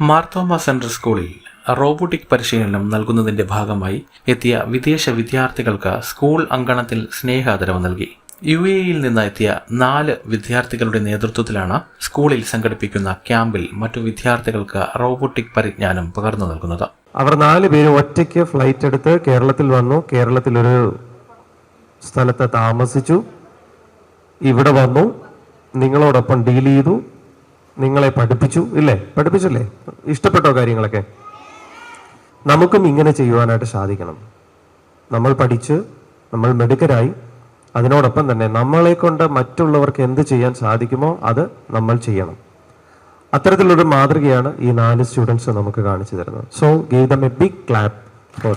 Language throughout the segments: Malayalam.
മാർത്തോമ സെൻട്രൽ സ്കൂളിൽ റോബോട്ടിക് പരിശീലനം നൽകുന്നതിന്റെ ഭാഗമായി എത്തിയ വിദേശ വിദ്യാർത്ഥികൾക്ക് സ്കൂൾ അങ്കണത്തിൽ സ്നേഹാദരവ് നൽകി. യു എയിൽ നിന്ന് എത്തിയ നാല് വിദ്യാർത്ഥികളുടെ നേതൃത്വത്തിലാണ് സ്കൂളിൽ സംഘടിപ്പിക്കുന്ന ക്യാമ്പിൽ മറ്റു വിദ്യാർത്ഥികൾക്ക് റോബോട്ടിക് പരിജ്ഞാനം പകർന്നു നൽകുന്നത്. അവർ നാല് പേര് ഒറ്റയ്ക്ക് ഫ്ലൈറ്റ് എടുത്ത് കേരളത്തിൽ വന്നു. കേരളത്തിൽ ഒരു സ്ഥലത്ത് താമസിച്ചു. ഇവിടെ വന്നു. നിങ്ങളോടൊപ്പം ഡീൽ ചെയ്തു. നിങ്ങളെ പഠിപ്പിച്ചു ഇല്ലേ? പഠിപ്പിച്ചല്ലേ? ഇഷ്ടപ്പെട്ടോ കാര്യങ്ങളൊക്കെ? നമുക്കും ഇങ്ങനെ ചെയ്യുവാനായിട്ട് സാധിക്കണം. നമ്മൾ പഠിച്ച് നമ്മൾ മെടുക്കരായി അതിനോടൊപ്പം തന്നെ നമ്മളെ കൊണ്ട് മറ്റുള്ളവർക്ക് എന്ത് ചെയ്യാൻ സാധിക്കുമോ അത് നമ്മൾ ചെയ്യണം. അത്തരത്തിലൊരു മാതൃകയാണ് ഈ നാല് സ്റ്റുഡൻസ് നമുക്ക് കാണിച്ചു തരുന്നത്. So them a big clap for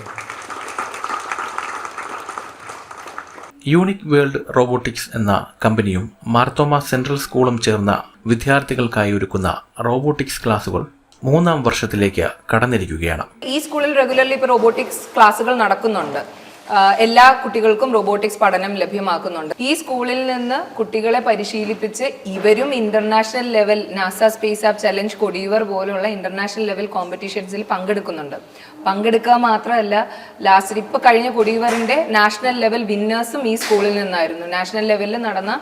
unique world robotics എന്ന കമ്പനിയും മാർത്തോമ സെൻട്രൽ സ്കൂളും ചേർന്ന വിദ്യാർത്ഥികൾക്കായി ഒരുക്കുന്ന റോബോട്ടിക്സ് ക്ലാസുകൾ മൂന്നാം വർഷത്തിലേക്ക് കടന്നിരിക്കുകയാണ്. ഈ സ്കൂളിൽ റെഗുലർലി ഇപ്പോൾ റോബോട്ടിക്സ് ക്ലാസുകൾ നടക്കുന്നുണ്ട്. എല്ലാ കുട്ടികൾക്കും റോബോട്ടിക്സ് പഠനം ലഭ്യമാക്കുന്നുണ്ട്. ഈ സ്കൂളിൽ നിന്ന് കുട്ടികളെ പരിശീലിപ്പിച്ച് ഇവരും international level NASA space app challenge കൊടിയവർ പോലുള്ള ഇന്റർനാഷണൽ ലെവൽ കോമ്പറ്റീഷൻസിൽ പങ്കെടുക്കുന്നുണ്ട്. പങ്കെടുക്കുക മാത്രമല്ല ലാസ്റ്റ് ഇപ്പോൾ കഴിഞ്ഞ കൊടിയവറിന്റെ നാഷണൽ ലെവൽ വിന്നേഴ്സും ഈ സ്കൂളിൽ നിന്നായിരുന്നു. നാഷണൽ ലെവലിൽ നടന്ന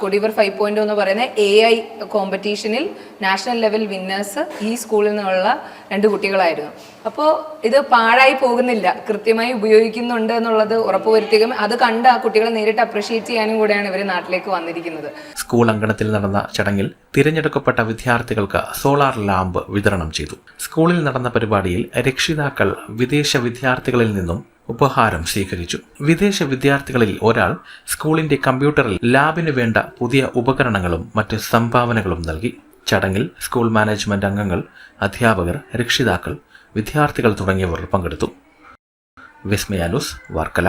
കൊടിയവർ ഫൈവ് പോയിന്റ് എന്ന് പറയുന്ന എ ഐ കോമ്പറ്റീഷനിൽ നാഷണൽ ലെവൽ വിന്നേഴ്സ് ഈ സ്കൂളിൽ നിന്നുള്ള രണ്ട് കുട്ടികളായിരുന്നു. അപ്പോൾ ഇത് പാഴായി പോകുന്നില്ല. കൃത്യമായി ഉപയോഗിക്കുന്നുണ്ട് എന്നുള്ളത് ഉറപ്പുവരുത്തുകയും അത് കണ്ട് ആ കുട്ടികളെ നേരിട്ട് അപ്രീഷിയേറ്റ് ചെയ്യാനും കൂടെയാണ് ഇവർ നാട്ടിലേക്ക് വന്നിരിക്കുന്നത്. സ്കൂൾ അങ്കണത്തിൽ നടന്ന ചടങ്ങിൽ തിരഞ്ഞെടുക്കപ്പെട്ട വിദ്യാർത്ഥികൾക്ക് സോളാർ ലാമ്പ് വിതരണം ചെയ്തു. സ്കൂളിൽ നടന്ന പരിപാടിയിൽ രക്ഷിതാക്കൾ വിദേശ വിദ്യാർത്ഥികളിൽ നിന്നും ഉപഹാരം സ്വീകരിച്ചു. വിദേശ വിദ്യാർത്ഥികളിൽ ഒരാൾ സ്കൂളിന്റെ കമ്പ്യൂട്ടറിൽ ലാബിന് വേണ്ട പുതിയ ഉപകരണങ്ങളും മറ്റ് സംഭാവനകളും നൽകി. ചടങ്ങിൽ സ്കൂൾ മാനേജ്മെന്റ് അംഗങ്ങൾ അധ്യാപകർ രക്ഷിതാക്കൾ വിദ്യാർത്ഥികൾ തുടങ്ങിയവർ പങ്കെടുത്തു. വിസ്മയാലൂസ് വർക്കല.